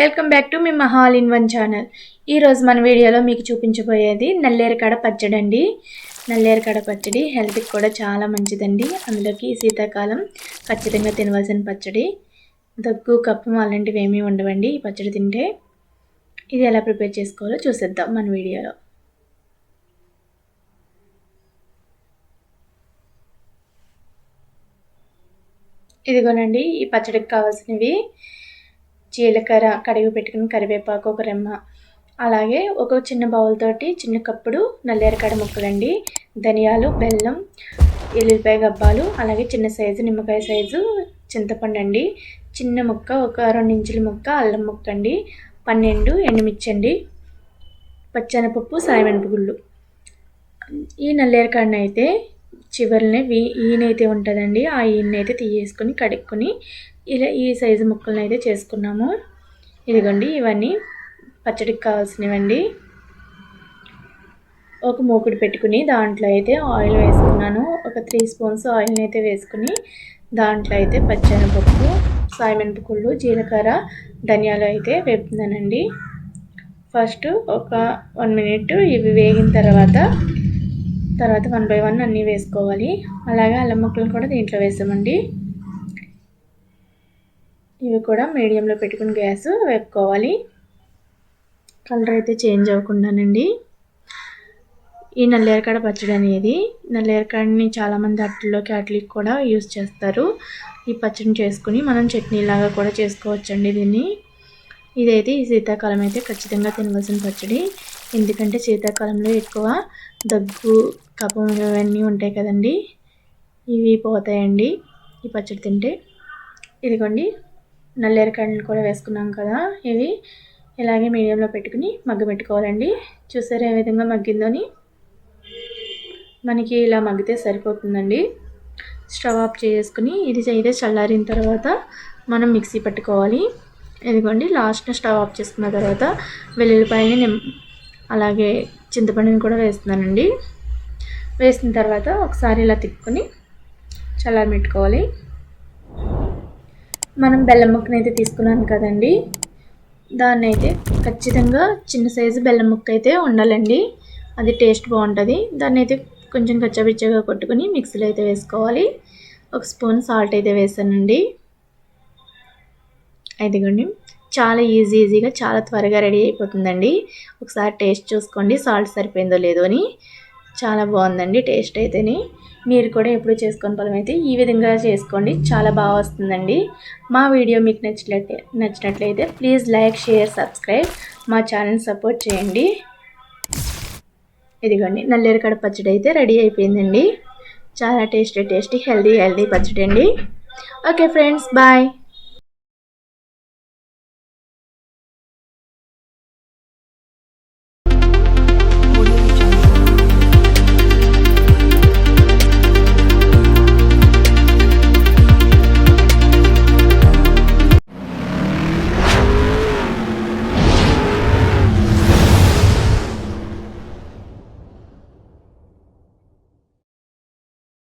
Welcome back to మీ Mahal in one channel. ఈరోజు మన వీడియోలో మీకు చూపించబోయేది నల్లేరకాడ పచ్చడి అండి. నల్లేరకాడ పచ్చడి హెల్త్కి కూడా చాలా మంచిదండి. అందులోకి శీతాకాలం ఖచ్చితంగా తినవలసిన పచ్చడి దగ్గు కప్పం అలాంటివి ఏమీ ఉండవండి. ఈ పచ్చడి తింటే ఇది ఎలా ప్రిపేర్ చేసుకోవాలో చూసేద్దాం మన వీడియోలో. ఇదిగోనండి ఈ పచ్చడికి కావాల్సినవి జీలకర్ర కడిగి పెట్టుకుని కరివేపాకు ఒక రెమ్మ. అలాగే ఒక చిన్న బౌల్ తోటి చిన్న కప్పుడు నల్లేరకాడ ముక్కలండి. ధనియాలు బెల్లం ఎల్లుపాయ గబ్బాలు అలాగే చిన్న సైజు నిమ్మకాయ సైజు చింతపండు అండి చిన్న ముక్క ఒక రెండు ఇంచుల ముక్క అల్లం ముక్క అండి పన్నెండు ఎండుమిర్చి అండి పచ్చెనపప్పు సాయమినపగుళ్ళు ఈ నల్లేరకాడనైతే చివరిని వీ అయితే ఉంటుందండి. ఆ ఈయనైతే తీయేసుకొని కడుక్కొని ఇలా ఈ సైజు ముక్కలను అయితే చేసుకున్నాము. ఇదిగోండి ఇవన్నీ పచ్చడికి కావాల్సినవండి. ఒక మూకుడు పెట్టుకుని దాంట్లో అయితే ఆయిల్ వేసుకున్నాను. ఒక త్రీ స్పూన్స్ ఆయిల్ని అయితే వేసుకుని దాంట్లో అయితే పచ్చెనపప్పు సాయమినపకుళ్ళు జీలకర్ర ధనియాలు అయితే వేపుతున్నానండి. ఫస్ట్ ఒక వన్ మినిట్ ఇవి వేగిన తర్వాత తర్వాత వన్ బై వన్ అన్నీ వేసుకోవాలి. అలాగే అల్లం ముక్కలు కూడా దీంట్లో వేసామండి. ఇవి కూడా మీడియంలో పెట్టుకుని గ్యాస్ వేపుకోవాలి. కలర్ అయితే చేంజ్ అవ్వకుండానండి. ఈ నల్లేరకాడ పచ్చడి అనేది నల్లేరకాడని చాలామంది అట్లలోకి అట్లకి కూడా యూస్ చేస్తారు. ఈ పచ్చడిని చేసుకుని మనం చట్నీలాగా కూడా చేసుకోవచ్చండి దీన్ని. ఇదైతే ఈ శీతాకాలం అయితే ఖచ్చితంగా తినవలసిన పచ్చడి. ఎందుకంటే శీతాకాలంలో ఎక్కువ దగ్గు కపం ఇవన్నీ ఉంటాయి కదండి. ఇవి పోతాయండి ఈ పచ్చడి తింటే. ఇదిగోండి నల్లేరకాయలు కూడా వేసుకున్నాం కదా ఇవి. ఇలాగే మీడియంలో పెట్టుకుని మగ్గ పెట్టుకోవాలండి. చూసారు ఏ విధంగా మగ్గిందని మనకి ఇలా మగ్గితే సరిపోతుందండి. స్టవ్ ఆఫ్ చేసుకుని ఇది అయితే చల్లారిన తర్వాత మనం మిక్సీ పట్టుకోవాలి. ఇదిగోండి లాస్ట్ స్టవ్ ఆఫ్ చేసుకున్న తర్వాత వెల్లుల్లిపాయని అలాగే చింతపండుని కూడా వేస్తున్నానండి. వేసిన తర్వాత ఒకసారి ఇలా తిప్పుకొని చల్లారబెట్టుకోవాలి మనం బెల్లం ముక్కను అయితే తీసుకున్నాను కదండి. దాన్ని అయితే ఖచ్చితంగా చిన్న సైజు బెల్లం ముక్క అయితే ఉండాలండి. అది టేస్ట్ బాగుంటుంది. దాన్ని అయితే కొంచెం కచ్చబిచ్చగా కొట్టుకుని మిక్సీలో అయితే వేసుకోవాలి. ఒక స్పూన్ సాల్ట్ అయితే వేసానండి. ఇదిగోండి. చాలా ఈజీ ఈజీగా చాలా త్వరగా రెడీ అయిపోతుందండి. ఒకసారి టేస్ట్ చూసుకోండి సాల్ట్ సరిపోయిందో లేదో అని. చాలా బాగుందండి టేస్ట్ అయితేనే. మీరు కూడా ఎప్పుడు చేసుకొని పొలం అయితే ఈ విధంగా చేసుకోండి చాలా బాగా వస్తుందండి. మా వీడియో మీకు నచ్చినట్లయితే నచ్చినట్లయితే ప్లీజ్ లైక్ షేర్ సబ్స్క్రైబ్ మా ఛానల్ సపోర్ట్ చేయండి. ఇదిగోండి నల్లేరుకడ పచ్చడి అయితే రెడీ అయిపోయిందండి. చాలా టేస్టీ టేస్టీ హెల్దీ హెల్దీ పచ్చడి అండి ఓకే ఫ్రెండ్స్ బాయ్